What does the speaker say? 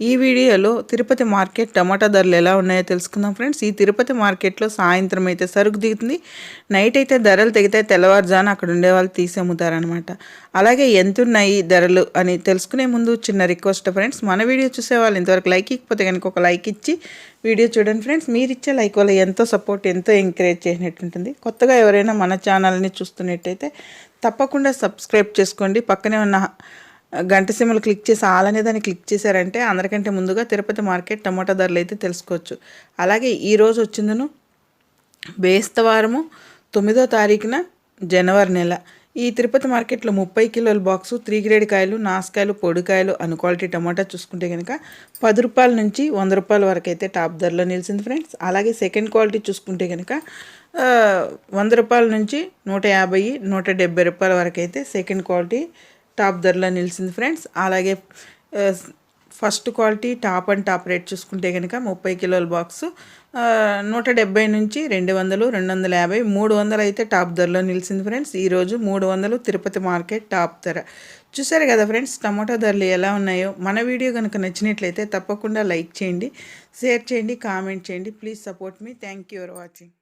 ఈ వీడియోలో తిరుపతి మార్కెట్ టమాటా ధరలు ఎలా ఉన్నాయో తెలుసుకుందాం ఫ్రెండ్స్. ఈ తిరుపతి మార్కెట్లో సాయంత్రం అయితే సరుకు దిగుతుంది. నైట్ అయితే ధరలు తెగితే తెల్లవారుజాను అక్కడ ఉండే వాళ్ళు తీసి అమ్ముతారనమాట అలాగే ఎంతున్నాయి ధరలు అని తెలుసుకునే ముందు చిన్న రిక్వెస్ట్ ఫ్రెండ్స్. మన వీడియో చూసే వాళ్ళు ఇంతవరకు లైక్ ఇకపోతే కనుక ఒక లైక్ ఇచ్చి వీడియో చూడండి ఫ్రెండ్స్. మీరు ఇచ్చే లైక్ వల్ల ఎంతో సపోర్ట్ ఎంతో ఎంకరేజ్ చేసినట్టు ఉంటుంది. కొత్తగా ఎవరైనా మన ఛానల్ని చూస్తున్నట్టయితే తప్పకుండా సబ్స్క్రైబ్ చేసుకోండి. పక్కనే ఉన్న గంట సిమ్మలు క్లిక్ చేసి ఆల్ అనే దాన్ని క్లిక్ చేశారంటే అందరికంటే ముందుగా తిరుపతి మార్కెట్ టమాటా ధరలు అయితే తెలుసుకోవచ్చు. అలాగే ఈరోజు వచ్చిందను బేస్తవారము తొమ్మిదో తారీఖున జనవరి నెల. ఈ తిరుపతి మార్కెట్లో ముప్పై కిలోల బాక్సు త్రీ గ్రేడ్ కాయలు నాసుకాయలు పొడికాయలు అను క్వాలిటీ టమాటా చూసుకుంటే కనుక పది రూపాయల నుంచి వంద రూపాయల వరకు అయితే టాప్ ధరలో నిలిచింది ఫ్రెండ్స్. అలాగే సెకండ్ క్వాలిటీ చూసుకుంటే కనుక వంద రూపాయల నుంచి నూట యాభై నూట డెబ్బై రూపాయల వరకు అయితే సెకండ్ క్వాలిటీ టాప్ ధరలో నిలిచింది ఫ్రెండ్స్. అలాగే first quality top and top rate చూసుకుంటే కనుక ముప్పై కిలోల బాక్స్ నూట డెబ్బై నుంచి రెండు వందలు రెండు వందల యాభై మూడు వందలు అయితే టాప్ ధరలో నిలిచింది ఫ్రెండ్స్. ఈరోజు మూడు వందలు తిరుపతి మార్కెట్ టాప్ ధర. చూసారు కదా ఫ్రెండ్స్ టమాటో ధరలు ఎలా ఉన్నాయో? మన వీడియో కనుక నచ్చినట్లయితే తప్పకుండా లైక్ చేయండి షేర్ చేయండి కామెంట్ చేయండి. Please support me. Thank you for watching.